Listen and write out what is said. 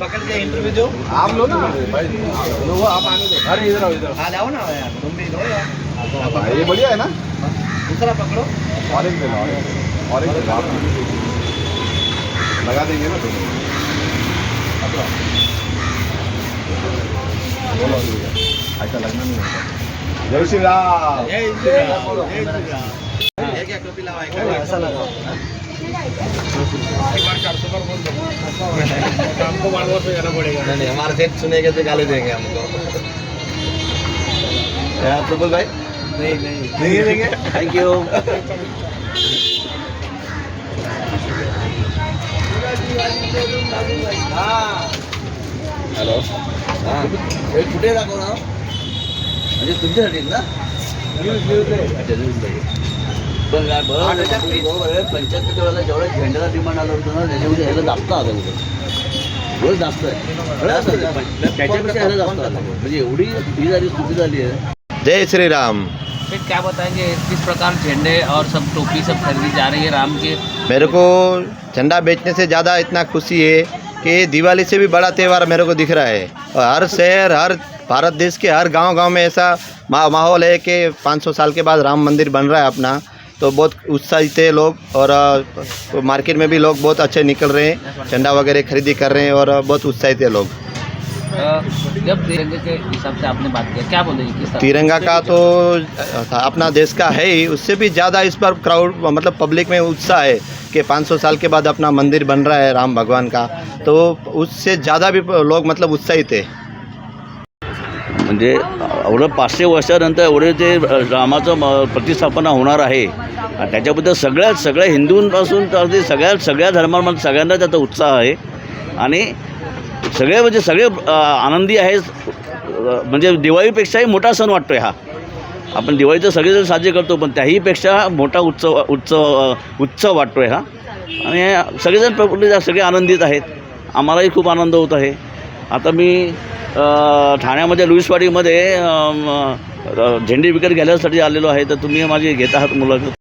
पकड़ के इंटरव्यू दो। आप लो ना भाई लो आप आने दो। अरे इधर आओ इधर हाँ ना यार तुम भी लो यार। ये बढ़िया है ना। दूसरा पकड़ो। ऑरेंज ले लो ऑरेंज ऑरेंज ले लो लगा देंगे ना ऐसा लगना नहीं होता। जय श्री राम। जय श्री राम जय श्री राम ये क्या टोपी लगाए नहीं हमारे सेठ सुनेंगे तो गाली देंगे हमको। क्या प्रफुल भाई? नहीं नहीं। नहीं देंगे? थैंक यू हॅलो हाँ। कुठे दाखव ना। म्हणजे तुमच्यासाठी ना? अच्छा न्यूजसाठी पण काय बरोबर आहे, बरोबर आहे पंच्याहत्तर वेळेला जेवढं झेंड्याला डिमांड आलं होतं ना त्याच्यामध्ये ह्याला जास्त आलं होतं. रोज जास्त आहे बरं असं नाही, पण त्याच्यापेक्षा ह्याला जास्त आलं. म्हणजे एवढी ही झाली स्थिती झाली आहे. जय श्री राम फिर क्या बताएँगे किस प्रकार झंडे और सब टोपी सब खरीदी जा रही है राम के। मेरे को झंडा बेचने से ज़्यादा इतना खुशी है कि दिवाली से भी बड़ा त्यौहार मेरे को दिख रहा है। और हर शहर हर भारत देश के हर गाँव गाँव में ऐसा माहौल है कि 500 साल के बाद राम मंदिर बन रहा है अपना। तो बहुत उत्साहित है लोग और अ, मार्केट में भी लोग बहुत अच्छे निकल रहे हैं झंडा वगैरह खरीदी कर रहे हैं और बहुत उत्साहित है लोग। जब तिरंगे के हिसाब से आपने बात किया क्या तरह? तिरंगा का तो अपना देश का है ही उससे भी ज़्यादा इस पर क्राउड मतलब पब्लिक में उत्साह है कि 500 साल के बाद अपना मंदिर बन रहा है राम भगवान का। तो उससे ज़्यादा भी लोग मतलब उत्साहित है। म्हणजे एवढं पाचशे वर्षानंतर एवढे ते रामाचं म- प्रतिस्थापना होणार आहे त्याच्याबद्दल सगळ्यात सगळ्या हिंदूंपासून तर अगदी सगळ्या सगळ्या धर्मांमध्ये सगळ्यांना त्याचा उत्साह आहे. आणि सगळे म्हणजे सगळे आनंदी आहेत. म्हणजे दिवाळीपेक्षाही मोठा सण वाटतो आहे हा. आपण दिवाळी तर सगळेजण साजरे करतो पण त्याहीपेक्षा मोठा उत्सव उत्सव उत्सव वाटतो आहे हा. आणि सगळेजण प्रफुल्लित सगळे आनंदित आहेत. आम्हालाही खूप आनंद होत आहे. आता मी ठाण्यामध्ये लुईसवाडीमध्ये झेंडी विकत घेण्यासाठी आलेलो आहे तर तुम्ही माझी घेत आहात मुलाखत.